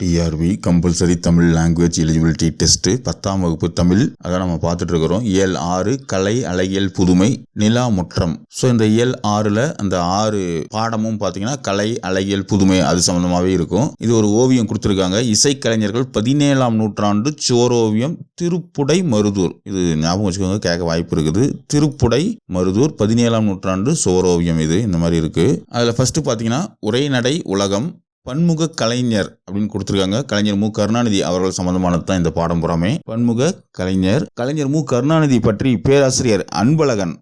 TRB compulsory Tamil language eligibility test பத்தாம் வகுப்பு தமிழ். அதான் நம்ம பார்த்துட்டு இருக்கிறோம் இயல் ஆறு கலை அழகியல் புதுமை நிலா முற்றம். ஸோ இந்த இயல் ஆறில் அந்த ஆறு பாடமும் பார்த்தீங்கன்னா கலை அழகியல் புதுமை அது சம்மந்தமாகவே இருக்கும். இது ஒரு ஓவியம் கொடுத்துருக்காங்க. இசைக்கலைஞர்கள் பதினேழாம் நூற்றாண்டு சோரோவியம் திருப்புடை மருதூர். இது ஞாபகம் வச்சுக்கோங்க கேட்க வாய்ப்பு இருக்குது. திருப்புடை மருதூர் பதினேழாம் நூற்றாண்டு சோரோவியம் இது. இந்த மாதிரி இருக்குது அதில் ஃபஸ்ட்டு பார்த்தீங்கன்னா உரைநடை உலகம் பன்முக கலைஞர் அப்படின்னு கொடுத்துருக்காங்க. கலைஞர் மு. கருணாநிதி அவர்கள் சம்பந்தமானது தான் இந்த பாடம் புறமே. பன்முக கலைஞர். கலைஞர் மு. கருணாநிதி பற்றி பேராசிரியர் அன்பழகன்.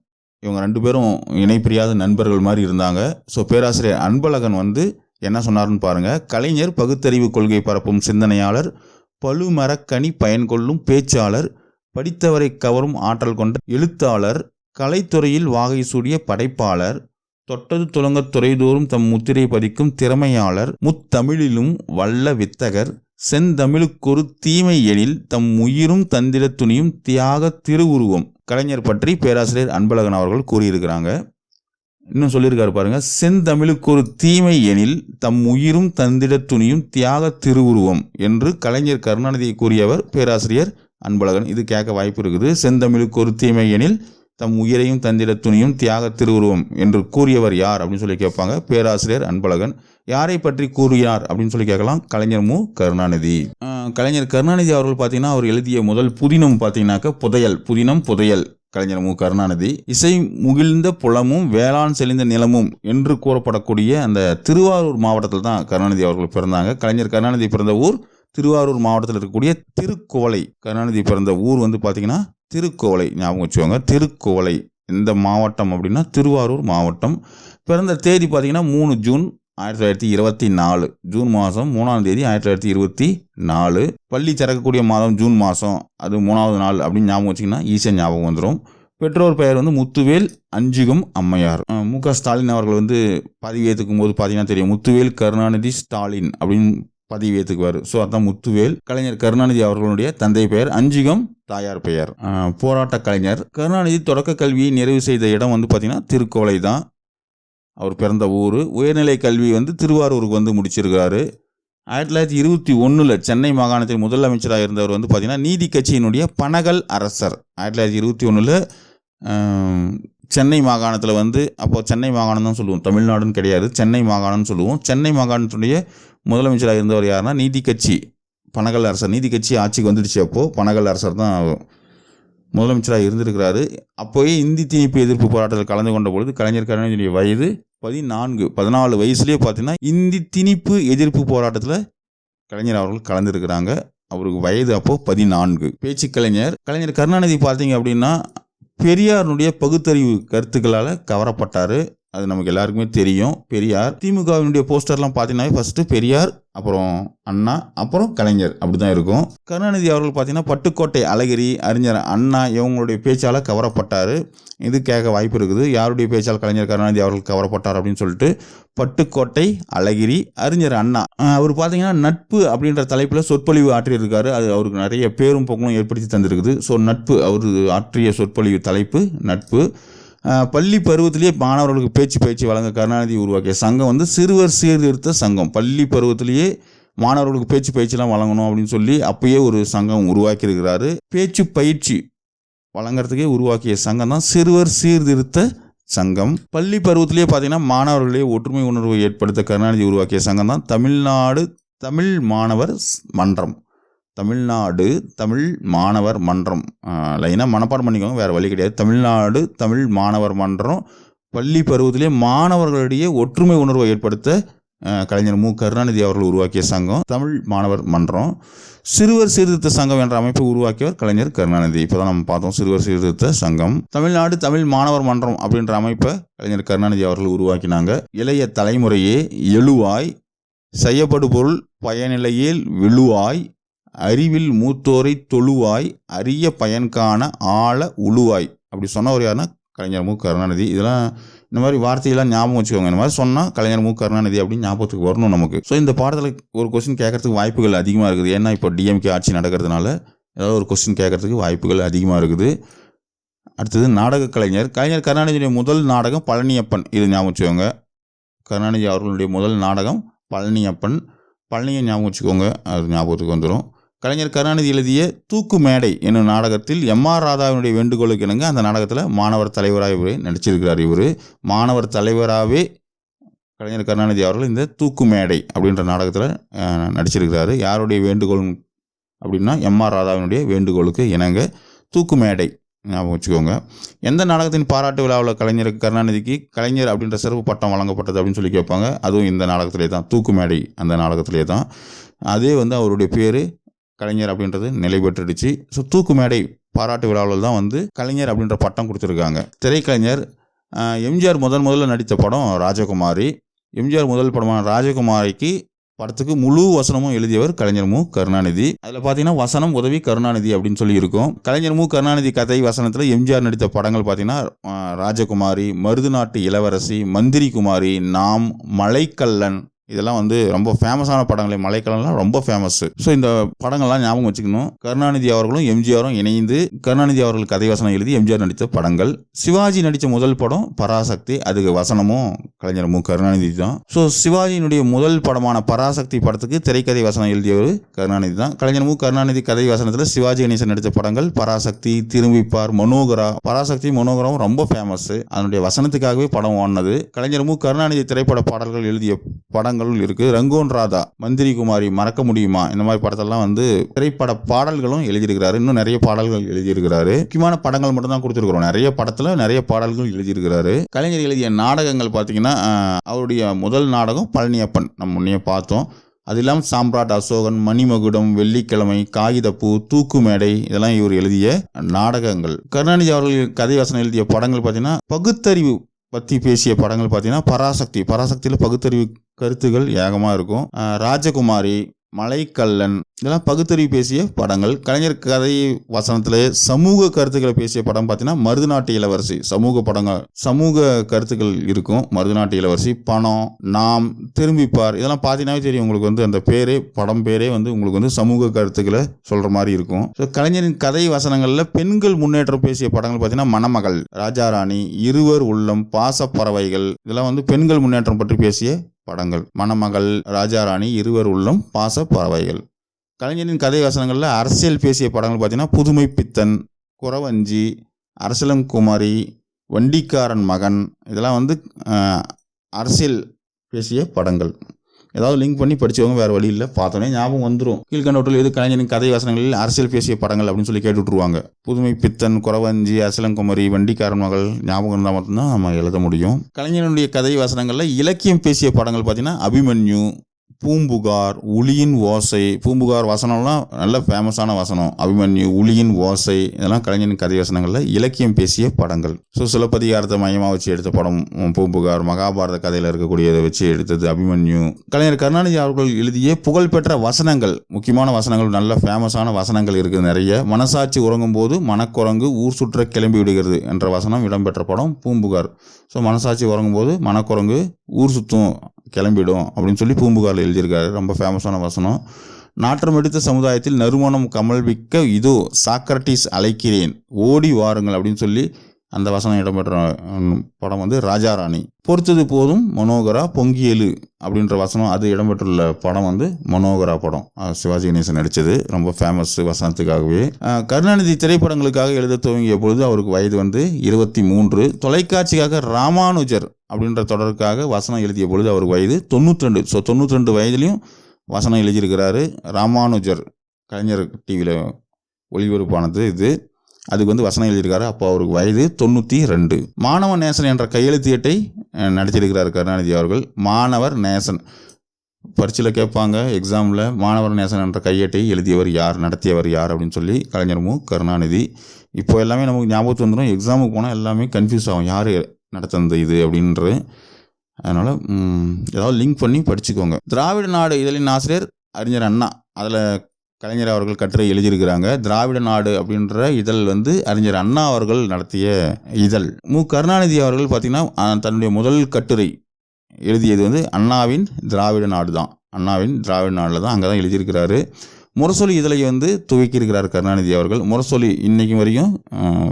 இவங்க ரெண்டு பேரும் இணைப்பிரியாத நண்பர்கள் மாதிரி இருந்தாங்க. ஸோ பேராசிரியர் அன்பழகன் வந்து என்ன சொன்னார்னு பாருங்க. கலைஞர் பகுத்தறிவு கொள்கை பரப்பும் சிந்தனையாளர் பழுமரக்கனி பயன் கொள்ளும் பேச்சாளர் படித்தவரை கவரும் ஆற்றல் கொண்ட எழுத்தாளர் கலைத்துறையில் வாகை சூடிய படைப்பாளர் தொட்டது துலங்க துறைதோறும் தம் முத்திரை பதிக்கும் திறமையாளர் முத்தமிழிலும் வல்ல வித்தகர் செந்தமிழுக்கொரு தீமை எனில் தம் உயிரும் தந்திர துணியும் தியாக திருவுருவம். கலைஞர் பற்றி பேராசிரியர் அன்பழகன் அவர்கள் கூறியிருக்கிறாங்க. இன்னும் சொல்லியிருக்காரு பாருங்க. செந்தமிழுக்கு ஒரு தீமை எனில் தம் உயிரும் தந்திட துணியும் தியாக திருவுருவம் என்று கலைஞர் கருணாநிதியை கூறியவர் பேராசிரியர் அன்பழகன். இது கேட்க வாய்ப்பு இருக்குது. செந்தமிழுக்கு ஒரு தீமை எனில் தம் உயிரையும் தந்திட துணியும் தியாக திருவுருவம் என்று கூறியவர் யார் அப்படின்னு சொல்லி கேட்பாங்க. பேராசிரியர் அன்பழகன். யாரை பற்றி கூறினார் அப்படின்னு சொல்லி கேட்கலாம். கலைஞர் மு. கருணாநிதி. கலைஞர் கருணாநிதி அவர்கள் பார்த்தீங்கன்னா அவர் எழுதிய முதல் புதினம் பார்த்தீங்கன்னாக்க புதையல். புதினம் புதையல். கலைஞர் மு. கருணாநிதி. இசை முகிழ்ந்த புலமும் வேளாண் செழிந்த நிலமும் என்று கூறப்படக்கூடிய அந்த திருவாரூர் மாவட்டத்தில் தான் கருணாநிதி அவர்கள் பிறந்தாங்க. கலைஞர் கருணாநிதி பிறந்த ஊர் திருவாரூர் மாவட்டத்தில் இருக்கக்கூடிய திருக்கோலை. கருணாநிதி பிறந்த ஊர் வந்து பார்த்தீங்கன்னா திருக்கோலை ஞாபகம் வச்சுக்கோங்க. திருக்கோலை. இந்த மாவட்டம் அப்படின்னா திருவாரூர் மாவட்டம். பிறந்த தேதி பார்த்தீங்கன்னா மூணு ஜூன் ஆயிரத்தி தொள்ளாயிரத்தி இருபத்தி நாலு. ஜூன் மாதம் மூணாம் தேதி ஆயிரத்தி தொள்ளாயிரத்தி இருபத்தி நாலு. பள்ளி திறக்கக்கூடிய மாதம் ஜூன் மாதம் அது மூணாவது நாள் அப்படின்னு ஞாபகம் வச்சிங்கன்னா ஈஸியாக ஞாபகம் வந்துடும் பெற்றோர் பெயர் வந்து முத்துவேல் அஞ்சுகம் அம்மையார். மு க ஸ்டாலின் அவர்கள் வந்து பதவியேற்றுக்கும் போது பார்த்தீங்கன்னா தெரியும். முத்துவேல் கருணாநிதி ஸ்டாலின் அப்படின்னு பதவி ஏற்றுக்குவார் ஸோ அதான் முத்துவேல் கலைஞர் கருணாநிதி அவர்களுடைய தந்தை பெயர் அஞ்சிகம் தாயார் பெயர். போராட்ட கலைஞர். கருணாநிதி தொடக்க கல்வியை நிறைவு செய்த இடம் வந்து பார்த்தீங்கன்னா திருக்கோலை தான். அவர் பிறந்த ஊர். உயர்நிலை கல்வி வந்து திருவாரூருக்கு வந்து முடிச்சிருக்கிறாரு. ஆயிரத்தி தொள்ளாயிரத்தி இருபத்தி ஒன்றில் சென்னை மாகாணத்தில் முதலமைச்சராக இருந்தவர் வந்து பார்த்திங்கன்னா நீதி கட்சியினுடைய பனகல் அரசர். ஆயிரத்தி தொள்ளாயிரத்தி இருபத்தி ஒன்றில் சென்னை மாகாணத்தில் வந்து அப்போ சென்னை மாகாணம் தான் சொல்லுவோம். தமிழ்நாடுன்னு கிடையாது. சென்னை மாகாணம்னு சொல்லுவோம். சென்னை மாகாணத்துடைய முதலமைச்சராக இருந்தவர் யாருன்னா நீதி கட்சி பனகல் அரசர். நீதி கட்சி ஆட்சிக்கு வந்துடுச்சு அப்போது பனகல் அரசர் தான் முதலமைச்சராக இருந்திருக்கிறாரு. அப்போயே இந்தி திணிப்பு எதிர்ப்பு போராட்டத்தில் கலந்து கொண்ட பொழுது கலைஞர் கருணாநிதியுடைய வயது பதினான்கு பதினாலு வயசுலேயே பார்த்தீங்கன்னா இந்தி திணிப்பு எதிர்ப்பு போராட்டத்தில் கலைஞர் அவர்கள் கலந்துருக்கிறாங்க. அவருக்கு வயது அப்போது பதினான்கு. பேச்சு கலைஞர் கலைஞர் கருணாநிதி பார்த்தீங்க அப்படின்னா பெரியாருடைய பகுத்தறிவு கருத்துக்களால் கவரப்பட்டார். அது நமக்கு எல்லாருக்குமே தெரியும். பெரியார் திமுகவினுடைய போஸ்டர்லாம் பார்த்தீங்கன்னா ஃபஸ்ட்டு பெரியார் அப்புறம் அண்ணா அப்புறம் கலைஞர். அப்படி தான் இருக்கும். கருணாநிதி அவர்கள் பார்த்தீங்கன்னா பட்டுக்கோட்டை அழகிரி அறிஞர் அண்ணா இவங்களுடைய பேச்சால் கவரப்பட்டார். இது கேட்க வாய்ப்பு இருக்குது. யாருடைய பேச்சால் கலைஞர் கருணாநிதி அவர்கள் கவரப்பட்டார் அப்படின்னு சொல்லிட்டு பட்டுக்கோட்டை அழகிரி அறிஞர் அண்ணா. அவர் பார்த்தீங்கன்னா நட்பு அப்படின்ற தலைப்பில் சொற்பொழிவு ஆற்றியிருக்காரு. அது அவருக்கு நிறைய பேரும் பொங்கலும் ஏற்படுத்தி தந்திருக்குது. ஸோ நட்பு அவர் ஆற்றிய சொற்பொழிவு தலைப்பு நட்பு. பள்ளி பருவத்திலேயே மாணவர்களுக்கு பேச்சு பயிற்சி வழங்க கருணாநிதி உருவாக்கிய சங்கம் வந்து சிறுவர் சீர்திருத்த சங்கம். பள்ளி பருவத்திலேயே மாணவர்களுக்கு பேச்சு பயிற்சிலாம் வழங்கணும் அப்படின்னு சொல்லி அப்பயே ஒரு சங்கம் உருவாக்கியிருக்கிறாரு. பேச்சு பயிற்சி வழங்குறதுக்கே உருவாக்கிய சங்கம் தான் சிறுவர் சீர்திருத்த சங்கம். பள்ளி பருவத்திலேயே பார்த்தீங்கன்னா மாணவர்களே ஒற்றுமை உணர்வை ஏற்படுத்த கருணாநிதி உருவாக்கிய சங்கம் தான் தமிழ்நாடு தமிழ் மாணவர் ஸ்- மன்றம். தமிழ்நாடு தமிழ் மாணவர் மன்றம். லைனாக மனப்பாடம் பண்ணிக்கோங்க வேறு வழி கிடையாது. தமிழ்நாடு தமிழ் மாணவர் மன்றம் பள்ளி பருவத்திலே மாணவர்களிடையே ஒற்றுமை உணர்வை ஏற்படுத்த கலைஞர் மு. கருணாநிதி அவர்கள் உருவாக்கிய சங்கம் தமிழ் மாணவர் மன்றம். சிறுவர் சீர்திருத்த சங்கம் என்ற அமைப்பை உருவாக்கியவர் கலைஞர் கருணாநிதி. இப்போ தான் நம்ம பார்த்தோம் சிறுவர் சீர்திருத்த சங்கம். தமிழ்நாடு தமிழ் மாணவர் மன்றம் அப்படின்ற அமைப்பை கலைஞர் கருணாநிதி அவர்கள் உருவாக்கினாங்க. இளைய தலைமுறையே எழுவாய் செய்யப்படு பொருள் பயனிலையில் விழுவாய் அறிவில் மூத்தோரை தொழுவாய் அரிய பயன்காண ஆழ உழுவாய். அப்படி சொன்னவர் யாருன்னா கலைஞர் மு. கருணாநிதி. இதெல்லாம் இந்த மாதிரி வார்த்தையெல்லாம் ஞாபகம் வச்சுக்கோங்க. இந்த மாதிரி சொன்னால் கலைஞர் மு. கருணாநிதி அப்படின்னு ஞாபகத்துக்கு வரணும் நமக்கு. ஸோ இந்த பாடத்தில் ஒரு கொஸ்டின் கேட்கறதுக்கு வாய்ப்புகள் அதிகமாக இருக்குது. ஏன்னா இப்போ டிஎம்கே ஆட்சி நடக்கிறதுனால ஏதாவது ஒரு கொஸ்டின் கேட்கறதுக்கு வாய்ப்புகள் அதிகமாக இருக்குது. அடுத்தது நாடக கலைஞர். கலைஞர் கருணாநிதியுடைய முதல் நாடகம் பழனியப்பன். இது ஞாபகம் வச்சுக்கோங்க. கருணாநிதி அவர்களுடைய முதல் நாடகம் பழனியப்பன். பழனியை ஞாபகம் வச்சுக்கோங்க. அது ஞாபகத்துக்கு வந்துடும் கலைஞர் கருணாநிதி எழுதிய தூக்கு மேடை என்னும் நாடகத்தில் எம் ஆர் ராதாவினுடைய வேண்டுகோளுக்கு இணங்க அந்த நாடகத்தில் மாணவர் தலைவராக இவர் நடிச்சிருக்கிறார் இவர். மாணவர் தலைவராகவே கலைஞர் கருணாநிதி அவர்கள் இந்த தூக்கு மேடை அப்படின்ற நாடகத்தில் நடிச்சிருக்கிறாரு. யாருடைய வேண்டுகோள் அப்படின்னா எம் ஆர் ராதாவினுடைய வேண்டுகோளுக்கு இணங்க தூக்கு மேடை ஞாபகம் வச்சுக்கோங்க. எந்த நாடகத்தின் பாராட்டு விழாவில் கலைஞர் கருணாநிதிக்கு கலைஞர் அப்படின்ற சிறப்பு பட்டம் வழங்கப்பட்டது அப்படின்னு சொல்லி கேட்பாங்க. அதுவும் இந்த நாடகத்திலே தான் தூக்கு மேடை அந்த நாடகத்திலே தான் அதே வந்து அவருடைய பேர் கலைஞர் அப்படின்றது நிலை பெற்றுடுச்சு. ஸோ தூக்கு மேடை பாராட்டு விழாவில் தான் வந்து கலைஞர் அப்படின்ற பட்டம் கொடுத்துருக்காங்க. திரைக்கலைஞர் எம்ஜிஆர் முதல் முதல்ல நடித்த படம் ராஜகுமாரி. எம்ஜிஆர் முதல் படமான ராஜகுமாரிக்கு படத்துக்கு முழு வசனமும் எழுதியவர் கலைஞர் மு. கருணாநிதி. அதில் பார்த்தீங்கன்னா வசனம் உதவி கருணாநிதி அப்படின்னு சொல்லி இருக்கும். கலைஞர் மு. கருணாநிதி கதை வசனத்தில் எம்ஜிஆர் நடித்த படங்கள் பார்த்தீங்கன்னா ராஜகுமாரி ராஜகுமாரி மருதுநாட்டு இளவரசி மந்திரி குமாரி நாம் மலைக்கல்லன் இதெல்லாம் வந்து ரொம்ப ஃபேமஸான படங்களே. மலைக்கலன்லாம் ரொம்ப ஃபேமஸ் ஸோ இந்த படங்கள்லாம் ஞாபகம் வச்சுக்கணும். கருணாநிதி அவர்களும் எம்ஜிஆரும் இணைந்து கருணாநிதி அவர்கள் கதை வசனம் எழுதி எம்ஜிஆர் நடித்த படங்கள். சிவாஜி நடித்த முதல் படம் பராசக்தி. அதுக்கு வசனமும் கலைஞர் மு. கருணாநிதி தான். ஸோ சிவாஜியினுடைய முதல் படமான பராசக்தி படத்துக்கு திரைக்கதை வசனம் எழுதியவர் கருணாநிதி தான். கலைஞர் மு. கருணாநிதி கதை வசனத்தில் சிவாஜி கணேசன் நடித்த படங்கள் பராசக்தி திரும்பிப்பார் மனோகரா. பராசக்தி மனோகரம் ரொம்ப ஃபேமஸ் அதனுடைய வசனத்துக்காகவே படம் ஓடினது கலைஞர் மு. கருணாநிதி திரைப்பட பாடல்கள் எழுதிய படங்கள் படங்களும் இருக்கு. ரங்கோன் ராதா மந்திரி குமாரி மறக்க முடியுமா? இந்த மாதிரி படத்தெல்லாம் வந்து திரைப்பட பாடல்களும் எழுதியிருக்கிறாரு. இன்னும் நிறைய பாடல்கள் எழுதியிருக்கிறாரு. முக்கியமான படங்கள் மட்டும் தான் கொடுத்துருக்குறோம். நிறைய படத்தில் நிறைய பாடல்கள் எழுதியிருக்கிறாரு. கலைஞர் எழுதிய நாடகங்கள் பார்த்தீங்கன்னா அவருடைய முதல் நாடகம் பழனியப்பன். நம்ம முன்னே பார்த்தோம். அது இல்லாமல் சாம்ராட் அசோகன் மணிமகுடம் வெள்ளிக்கிழமை காகிதப்பூ தூக்குமேடை இதெல்லாம் இவர் எழுதிய நாடகங்கள். கருணாநிதி அவர்கள் கதை வசனம் எழுதிய படங்கள் பார்த்தீங்கன்னா பகுத்தறிவு பற்றி பேசிய படங்கள் பார்த்தீங்கன்னா பராசக்தி. பராசக்தியில் பகுத்தறிவு கருத்துகள் ஏகமாக இருக்கும். ராஜகுமாரி மலைக்கல்லன். இதெல்லாம் பகுத்தறிவு பேசிய படங்கள். கலைஞர் கதை வசனத்தில் சமூக கருத்துக்களை பேசிய படம் பார்த்தீங்கன்னா மருதுநாட்டு இளவரசி. சமூக படங்கள் சமூக கருத்துக்கள் இருக்கும். மருதுநாட்டு இளவரசி பணம் நாம் திரும்பிப்பார். இதெல்லாம் பார்த்தீங்கன்னாவே தெரியும். உங்களுக்கு வந்து அந்த பேரே படம் பேரே வந்து உங்களுக்கு வந்து சமூக கருத்துக்களை சொல்கிற மாதிரி இருக்கும். ஸோ கலைஞரின் கதை வசனங்களில் பெண்கள் முன்னேற்றம் பேசிய படங்கள் பார்த்தீங்கன்னா மணமகள் ராஜாராணி இருவர் உள்ளம் பாசப்பறவைகள். இதெல்லாம் வந்து பெண்கள் முன்னேற்றம் பற்றி பேசிய படங்கள். மணமகள் ராஜாராணி இருவர் உள்ளம் பாச பறவைகள். கலைஞரின் கதை வசனங்களில் அரசியல் பேசிய படங்கள் பார்த்தீங்கன்னா புதுமை பித்தன் குறவஞ்சி அரசலம் குமாரி வண்டிக்காரன் மகன் இதெல்லாம் வந்து அரசியல் பேசிய படங்கள். ஏதாவது லிங்க் பண்ணி படிச்சவங்க வேறு வழி இல்லை. பார்த்தோன்னே ஞாபகம் வந்துடும் கீழ்கண்டோட்டில் எது கலைஞரின் கதை வசனங்களில் அரசியல் பேசிய படங்கள் அப்படின்னு சொல்லி கேட்டுட்ருவாங்க புதுமை பித்தன் குறவஞ்சி அசலங்குமரி வண்டிக்காரன் மகள் ஞாபகம் இருந்தால் மட்டும்தான் நம்ம எழுத முடியும். கலைஞனுடைய கதை வசனங்களில் இலக்கியம் பேசிய படங்கள் பார்த்தீங்கன்னா அபிமன்யு பூம்புகார் உளியின் ஓசை. பூம்புகார் வசனம்லாம் நல்ல ஃபேமஸான வசனம். அபிமன்யு உளியின் ஓசை. இதெல்லாம் கலைஞரின் கதை வசனங்களில் இலக்கியம் பேசிய படங்கள். ஸோ சிலப்பதிகாரத்தை மையமாக வச்சு எடுத்த படம் பூம்புகார். மகாபாரத கதையில் இருக்கக்கூடியதை வச்சு எடுத்தது அபிமன்யு. கலைஞர் கருணாநிதி அவர்கள் எழுதிய புகழ்பெற்ற வசனங்கள். முக்கியமான வசனங்கள் நல்ல ஃபேமஸான வசனங்கள் இருக்குது நிறைய. மனசாட்சி உறங்கும் போது மனக்குரங்கு ஊர் சுற்ற கிளம்பி விடுகிறது என்ற வசனம் இடம்பெற்ற படம் பூம்புகார். ஸோ மனசாட்சி உறங்கும் போது மனக்குரங்கு ஊர் சுற்றும் கிளம்பிடும் அப்படின்னு சொல்லி பூம்புகாரில் எழுதியிருக்காரு. ரொம்ப ஃபேமஸான வசனம். நாற்றம் எடுத்த சமுதாயத்தில் நறுமணம் கமல்விக்க இதோ சாக்ரட்டிஸ் அழைக்கிறேன். ஓடி வாருங்கள் அப்படின்னு சொல்லி அந்த வசனம் இடம்பெற்ற படம் வந்து ராஜாராணி பொறுத்தது போதும் மனோகரா பொங்கியலு அப்படின்ற வசனம் அது இடம்பெற்றுள்ள படம் வந்து மனோகரா படம். சிவாஜி கணேசன் நடித்தது ரொம்ப ஃபேமஸ் வசனத்துக்காகவே. கருணாநிதி திரைப்படங்களுக்காக எழுத துவங்கிய பொழுது அவருக்கு வயது வந்து இருபத்தி மூன்று. தொலைக்காட்சிக்காக ராமானுஜர் அப்படின்ற தொடருக்காக வசனம் எழுதிய பொழுது அவருக்கு வயது தொண்ணூற்றி ரெண்டு. ஸோ தொண்ணூற்றி ரெண்டு வயதுலையும் வசனம் எழுதியிருக்கிறாரு ராமானுஜர். கலைஞர் டிவியில் ஒளிபரப்பானது இது. அதுக்கு வந்து வசனம் எழுதியிருக்காரு. அப்போ அவருக்கு வயது தொண்ணூற்றி ரெண்டு. மாணவ நேசன் என்ற கையெழுத்தியட்டை நடத்தியிருக்கிறார் கருணாநிதி அவர்கள். மாணவர் நேசன். பரீட்சையில் கேட்பாங்க எக்ஸாமில் மாணவர் நேசன் என்ற கையேட்டை எழுதியவர் யார் நடத்தியவர் யார் அப்படின்னு சொல்லி கலைஞர் மு. கருணாநிதி. இப்போ எல்லாமே நமக்கு ஞாபகத்து வந்துடும் எக்ஸாமுக்கு போனால் எல்லாமே கன்ஃபியூஸ் ஆகும். யார் நடத்தினது இது அப்படின்றது அதனால் ஏதாவது லிங்க் பண்ணி படிச்சுக்கோங்க. திராவிட நாடு இதழின் ஆசிரியர் அறிஞர் அண்ணா. அதில் கலைஞர் அவர்கள் கட்டுரை எழுதியிருக்கிறாங்க. திராவிட நாடு அப்படின்ற இதழ் வந்து அறிஞர் அண்ணா அவர்கள் நடத்திய இதழ். மு. கருணாநிதி அவர்கள் பார்த்திங்கன்னா தன்னுடைய முதல் கட்டுரை எழுதியது வந்து அண்ணாவின் திராவிட நாடு தான் அண்ணாவின் திராவிட நாடில் தான் அங்கே தான் எழுதியிருக்கிறாரு. முரசொலி இதழை வந்து துவக்கியிருக்கிறார் கருணாநிதி அவர்கள். முரசொலி இன்றைக்கும் வரையும்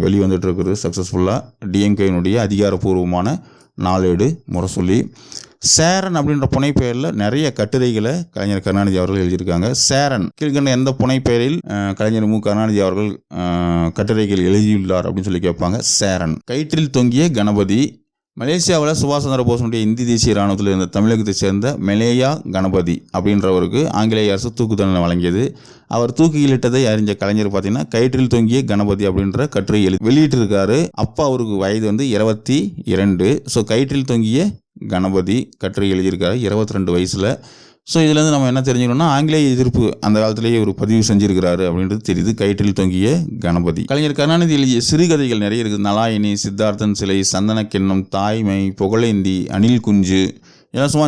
வெளிவந்துட்டு இருக்கிறது சக்ஸஸ்ஃபுல்லாக டிஎம்கேனுடைய அதிகாரப்பூர்வமான நாளேடு முரசொலி. சேரன் அப்படின்ற புனைப்பெயரில் நிறைய கட்டுரைகளை கலைஞர் கருணாநிதி அவர்கள் எழுதியிருக்காங்க. சேரன் கீழ்கண்ட எந்த புனைப்பெயரில் கலைஞர் மு. கருணாநிதி அவர்கள் கட்டுரைகள் எழுதியுள்ளார் அப்படின்னு சொல்லி கேட்பாங்க. சேரன் கயிற்றில் தொங்கிய கணபதி மலேசியாவில் சுபாஷ் சந்திர போஸுடைய இந்தி தேசிய இராணுவத்தில் இருந்த தமிழகத்தை சேர்ந்த மெலேயா கணபதி அப்படின்றவருக்கு ஆங்கிலேய அரசு தூக்கு தண்டனை வழங்கியது. அவர் தூக்கிலிட்டதை அறிஞ்ச கலைஞர் பார்த்தீங்கன்னா கயிற்றில் தொங்கிய கணபதி அப்படின்ற கட்டுரை எழு வெளியிட்டிருக்காரு. அப்போ அவருக்கு வயது வந்து இருபத்தி இரண்டு. ஸோ கயிற்றில் தொங்கிய கணபதி கட்டுரை எழுதியிருக்காரு இருபத்தி ரெண்டு வயசில். ஸோ இதுலேருந்து நம்ம என்ன தெரிஞ்சுக்கணும்னா ஆங்கிலேய எதிர்ப்பு அந்த காலத்திலேயே ஒரு பதிவு செஞ்சுருக்கிறாரு அப்படின்றது தெரியுது. கயிற்றில் தொங்கிய கணபதி. கலைஞர் கருணாநிதி எழுதிய சிறுகதைகள் நிறைய இருக்குது. நலாயினி சித்தார்த்தன் சிலை சந்தனக்கிண்ணம் தாய்மை புகழேந்தி அணில் குஞ்சு. இதெல்லாம் சும்மா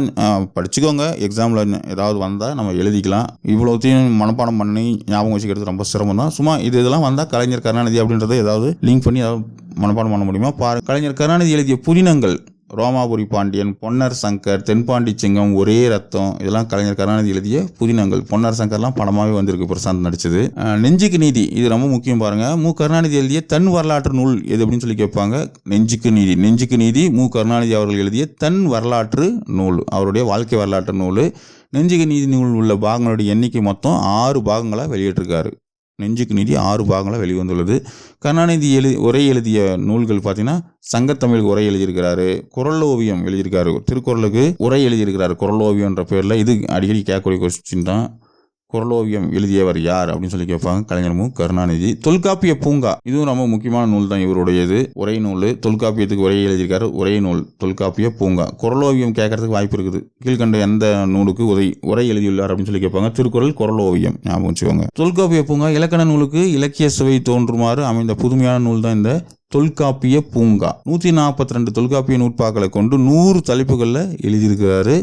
படிச்சுக்கோங்க. எக்ஸாமில் ஏதாவது வந்தால் நம்ம எழுதிக்கலாம். இவ்வளோத்தையும் மனப்பாடம் பண்ணி ஞாபகம் வச்சுக்கிறது ரொம்ப சிரமம் தான். சும்மா இது இதெல்லாம் வந்தால் கலைஞர் கருணாநிதி அப்படின்றத ஏதாவது லிங்க் பண்ணி ஏதாவது மனப்பாடம் பண்ண முடியுமா? பாரு கலைஞர் கருணாநிதி எழுதிய புதினங்கள். ரோமாபுரி பாண்டியன் பொன்னர் சங்கர் தென்பாண்டி சிங்கம் ஒரே ரத்தம். இதெல்லாம் கலைஞர் கருணாநிதி எழுதிய புதினங்கள். பொன்னர் சங்கர்லாம் படமாகவே வந்திருக்கு பிரசாந்த் நடிச்சது. நெஞ்சுக்கு நீதி. இது ரொம்ப முக்கியம் பாருங்க. மு. கருணாநிதி எழுதிய தன் வரலாற்று நூல் எது அப்படின்னு சொல்லி கேட்பாங்க? நெஞ்சுக்கு நீதி. நெஞ்சுக்கு நீதி மு. கருணாநிதி அவர்கள் எழுதிய தன் வரலாற்று நூல். அவருடைய வாழ்க்கை வரலாற்று நூல். நெஞ்சுக்கு நீதி நூல் உள்ள பாகங்களுடைய எண்ணிக்கை மொத்தம் ஆறு பாகங்களாக வெளியிட்டிருக்காரு. நெஞ்சுக்கு நீதி ஆறு பாகங்களாக வெளிவந்துள்ளது. கருணாநிதி எழு உரை எழுதிய நூல்கள் பார்த்தீங்கன்னா சங்கத்தமிழ் உரை எழுதியிருக்கிறாரு குரல் ஓவியம் எழுதியிருக்காரு திருக்குறளுக்கு உரை எழுதியிருக்கிறாரு குரல் ஓவியம்ன்ற பேரில் இது அடிக்கடி கேட்கக்கூடிய கொஸ்டின் தான். குரலோவியம் எழுதியவர் யார் அப்படின்னு சொல்லி கேட்பாங்க. கலைஞர் மு. கருணாநிதி. தொல்காப்பிய பூங்கா. இதுவும் ரொம்ப முக்கியமான நூல் தான் இவருடையது. உரை நூல். தொல்காப்பியத்துக்கு உரை எழுதியிருக்காரு. உரை நூல். தொல்காப்பிய பூங்கா. குரலோவியம் கேட்கறதுக்கு வாய்ப்பு இருக்குது. கீழ்கண்ட எந்த நூலுக்கு உரை உரை எழுதியுள்ளார் அப்படின்னு சொல்லி கேட்பாங்க. திருக்குறள் குரலோவியம். ஞாபகம் வச்சுக்கோங்க. தொல்காப்பிய பூங்கா இலக்கண நூலுக்கு இலக்கிய சுவை தோன்றுமாறு அமைந்த புதுமையான நூல் தான் இந்த தொல்காப்பிய பூங்கா. நூற்றி நாற்பத்தி ரெண்டு தொல்காப்பிய நூற்பாக்களை கொண்டு நூறு தலைப்புகளில் எழுதியிருக்கிறாரு.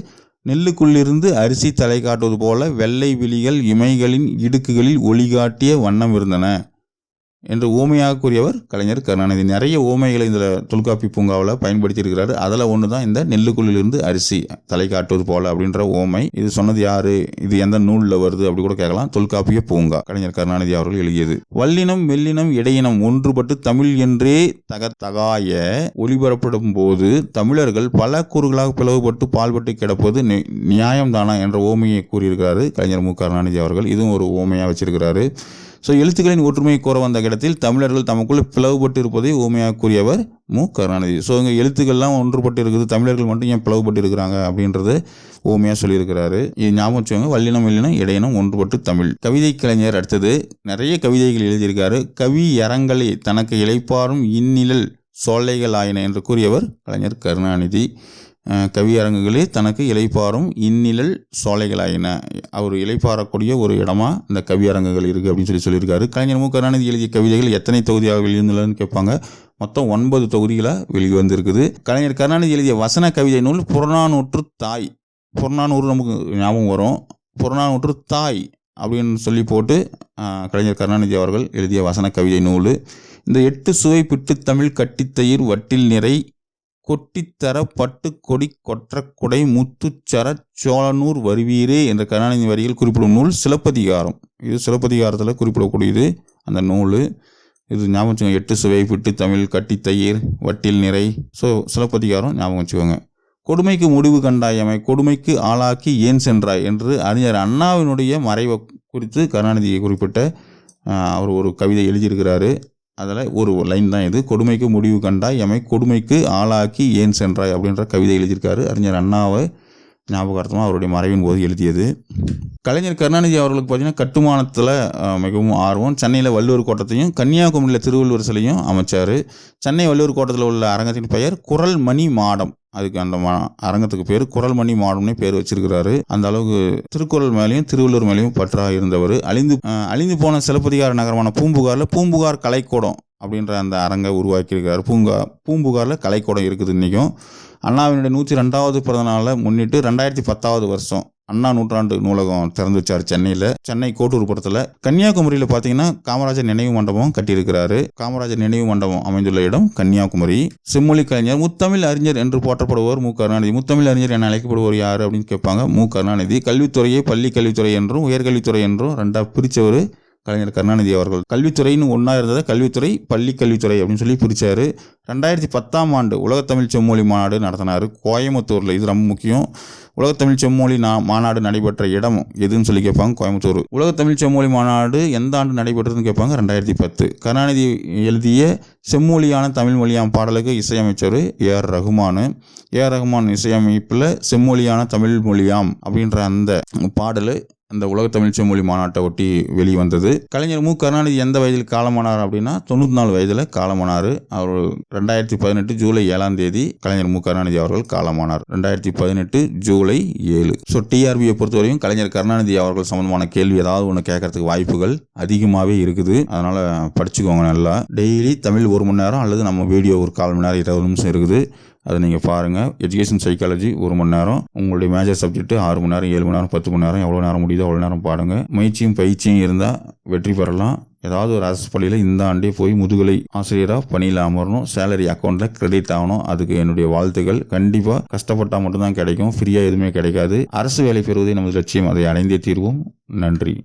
நெல்லுக்குள்ளிருந்து அரிசி தலை காட்டுவது போல வெள்ளை விழிகள் இமைகளின் இடுக்குகளில் ஒளிகாட்டிய வண்ணம் இருந்தன. என்று ஊமையாக கூறியவர் கலைஞர் கருணாநிதி. நிறைய ஊமைகளை இந்த தொல்காப்பி பூங்காவில் பயன்படுத்தியிருக்கிறாரு. அதில் ஒன்று தான் இந்த நெல்லுக்குள்ளிலிருந்து அரிசி தலை காட்டுவது போல அப்படின்ற ஓமை இது சொன்னது யாரு? இது எந்த நூலில் வருது அப்படி கூட கேட்கலாம். தொல்காப்பிய பூங்கா கலைஞர் கருணாநிதி அவர்கள் எழுதியது. வல்லினம் மெல்லினம் இடையினம் ஒன்றுபட்டு தமிழ் என்றே தகத்தகாய ஒளிபரப்படும் போது தமிழர்கள் பல கூறுகளாக பிளவுபட்டு பால்பட்டு கிடப்பது நியாயம்தானா என்ற ஓமையை கூறியிருக்கிறாரு கலைஞர் மு. கருணாநிதி அவர்கள். இதுவும் ஒரு ஓமையாக வச்சிருக்கிறாரு. ஸோ எழுத்துக்களின் ஒற்றுமையை கோர வந்த இடத்தில் தமிழர்கள் தமக்குள் பிளவுபட்டு இருப்பதை ஊமையாக கூறியவர் மு. கருணாநிதி. ஸோ இங்கே எழுத்துக்கள்லாம் ஒன்றுபட்டு இருக்குது தமிழர்கள் மட்டும் ஏன் பிளவுபட்டு இருக்கிறாங்க அப்படின்றது ஊமையாக சொல்லியிருக்கிறாரு. இது ஞாபகம் வச்சுக்கோங்க. வல்லினம் வல்லினம் இடையினம் ஒன்றுபட்டு தமிழ். கவிதை கலைஞர் அடுத்தது நிறைய கவிதைகள் எழுதியிருக்காரு. கவி அரங்களை தனக்கு இழைப்பாரும் இந்நிழல் சோலைகள் ஆயின என்று கூறியவர் கலைஞர் கருணாநிதி. கவியரங்குகளே தனக்கு இலைப்பாறும் இந்நிழல் சோலைகளாயின. அவர் இலைப்பாறக்கூடிய ஒரு இடமா இந்த கவியரங்குகள் இருக்குது அப்படின்னு சொல்லி சொல்லியிருக்காரு. கலைஞர் மு. கருணாநிதி எழுதிய கவிதைகள் எத்தனை தொகுதியாக வெளிவந்துள்ளதுன்னு கேட்பாங்க. மொத்தம் ஒன்பது தொகுதிகளாக வெளிவந்திருக்குது கலைஞர் கருணாநிதி எழுதிய வசன கவிதை நூல் புறநானூற்று தாய். புறநானூறு நமக்கு ஞாபகம் வரும். புறநானூற்று தாய் அப்படின்னு சொல்லி போட்டு கலைஞர் கருணாநிதி அவர்கள் எழுதிய வசன கவிதை நூல். இந்த எட்டு சுவை பிட்டு தமிழ் கட்டித்தயிர் வட்டில் நிறை கொட்டித்தர பட்டு கொடி கொற்ற குடை முத்துச்சர சோழனூர் வருவீரே என்ற கருணாநிதி வரியில் குறிப்பிடும் நூல் சிலப்பதிகாரம். இது சிலப்பதிகாரத்தில் குறிப்பிடக்கூடியது. அந்த நூல் இது ஞாபகம் வச்சுக்கோங்க எட்டு சுவை பிட்டு தமிழ் கட்டித்தயிர் வட்டில் நிறை. ஸோ சிலப்பதிகாரம் ஞாபகம் வச்சுக்கோங்க. கொடுமைக்கு முடிவு கண்டாயமை கொடுமைக்கு ஆளாக்கி ஏன் சென்றாய் என்று அறிஞர் அண்ணாவினுடைய மறைவை குறித்து கருணாநிதியை குறிப்பிட்ட அவர் ஒரு கவிதை எழுதியிருக்கிறாரு. அதில் ஒரு லைன் தான் இது. கொடுமைக்கு முடிவு கண்டாய் எமை கொடுமைக்கு ஆளாக்கி ஏன் சென்றாய் அப்படின்ற கவிதை எழுதியிருக்காரு அறிஞர் அண்ணாவை ஞாபகார்த்தமாக அவருடைய மறைவின் போது எழுதியது. கலைஞர் கருணாநிதி அவர்களுக்கு பார்த்தீங்கன்னா கட்டுமானத்தில் மிகவும் ஆர்வம். சென்னையில் வள்ளுவர் கோட்டத்தையும் கன்னியாகுமரியில் திருவள்ளுவர் சிலையும் அமைச்சார். சென்னை வள்ளுவர் கோட்டத்தில் உள்ள அரங்கத்தின் பெயர் குரல் மணி மாடம். அதுக்கு அந்த மா அரங்கத்துக்கு பேர் குரல்மணி மாடம்னே பேர் வச்சிருக்கிறாரு. அந்த அளவுக்கு திருக்குறள் மேலேயும் திருவள்ளுவர் மேலேயும் பற்றாக இருந்தவர். அழிந்து அழிந்து போன சிலப்பதிகார நகரமான பூம்புகாரில் பூம்புகார் கலைக்கூடம் அப்படின்ற அந்த அரங்கை உருவாக்கியிருக்காரு. பூங்கா பூம்புகாரில் கலைக்கூடம் இருக்குது இன்றைக்கும் அண்ணாவினுடைய நூற்றி ரெண்டாவது பிறந்த நாளில் முன்னிட்டு ரெண்டாயிரத்தி பத்தாவது வருஷம் அண்ணா நூற்றாண்டு நூலகம் திறந்து வச்சார் சென்னையில். சென்னை கோட்டூர்புரத்தில் கன்னியாகுமரியில் பார்த்தீங்கன்னா காமராஜர் நினைவு மண்டபம் கட்டியிருக்கிறாரு. காமராஜர் நினைவு மண்டபம் அமைந்துள்ள இடம் கன்னியாகுமரி. செம்மொழி கலைஞர் முத்தமிழ் அறிஞர் என்று போற்றப்படுபவர் மு. கருணாநிதி. முத்தமிழ் அறிஞர் என அழைக்கப்படுவார் யார் அப்படின்னு கேட்பாங்க. மு. கருணாநிதி. கல்வித்துறையை பள்ளி கல்வித்துறை என்றும் உயர்கல்வித்துறை என்றும் ரெண்டாக பிரித்தவர் கலைஞர் கருணாநிதி அவர்கள். கல்வித்துறைன்னு ஒன்றா இருந்ததை கல்வித்துறை பள்ளி கல்வித்துறை அப்படின்னு சொல்லி பிரித்தார் ரெண்டாயிரத்தி பத்தாம் ஆண்டு உலகத்தமிழ் செம்மொழி மாநாடு நடத்தினார். கோயம்புத்தூரில் இது ரொம்ப முக்கியம். உலகத்தமிழ் செம்மொழி நா மாநாடு நடைபெற்ற இடம் எதுன்னு சொல்லி கேட்பாங்க கோயம்புத்தூர். உலகத்தமிழ் செம்மொழி மாநாடு எந்த ஆண்டு நடைபெற்றதுன்னு கேட்பாங்க ரெண்டாயிரத்தி பத்து. கருணாநிதி எழுதிய செம்மொழியான தமிழ் மொழியாம் பாடலுக்கு இசையமைச்சர் ஏஆர் ரகுமான். ஏஆர் ரகுமான் இசையமைப்பில் செம்மொழியான தமிழ் மொழியாம் அப்படின்ற அந்த பாடல் அந்த உலக தமிழ் செம்மொழி மாநாட்டை ஒட்டி வெளிவந்தது. கலைஞர் மு. கருணாநிதி எந்த வயதில் காலமானார் அப்படின்னா தொண்ணூற்றி நாலு வயதில் காலமானார். அவர் ரெண்டாயிரத்தி பதினெட்டு ஜூலை ஏழாம் தேதி கலைஞர் மு. கருணாநிதி அவர்கள் காலமானார். ரெண்டாயிரத்தி பதினெட்டு ஜூலை ஏழு. ஸோ டிஆர்பியை பொறுத்தவரையும் கலைஞர் கருணாநிதி அவர்கள் சம்பந்தமான கேள்வி ஏதாவது ஒன்று கேட்கறதுக்கு வாய்ப்புகள் அதிகமாகவே இருக்குது. அதனால் படிச்சுக்கோங்க நல்லா. டெய்லி தமிழ் ஒரு மணி நேரம் அல்லது நம்ம வீடியோ ஒரு கால் மணி நேரம் இருபது நிமிஷம் இருக்குது. அதை நீங்கள் பாருங்கள் எஜுகேஷன் சைக்காலஜி ஒரு மணி நேரம். உங்களுடைய மேஜர் சப்ஜெக்ட் ஆறு மணி நேரம் ஏழு மணி நேரம் பத்து மணி நேரம் எவ்வளோ நேரம் முடியுதோ அவ்வளோ நேரம் பாடுங்க முயற்சியும் பயிற்சியும் இருந்தால் வெற்றி பெறலாம். ஏதாவது ஒரு அரசு பள்ளியில் இந்த ஆண்டே போய் முதுகலை ஆசிரியராக பணியில் அமரணும். சேலரி அக்கௌண்ட்டில் கிரெடிட் ஆகணும். அதுக்கு என்னுடைய வாழ்த்துக்கள். கண்டிப்பாக கஷ்டப்பட்டால் மட்டும்தான் கிடைக்கும். ஃப்ரீயாக எதுவுமே கிடைக்காது. அரசு வேலை பெறுவதே நமது லட்சியம். அதை அடைந்தே தீர்வோம். நன்றி.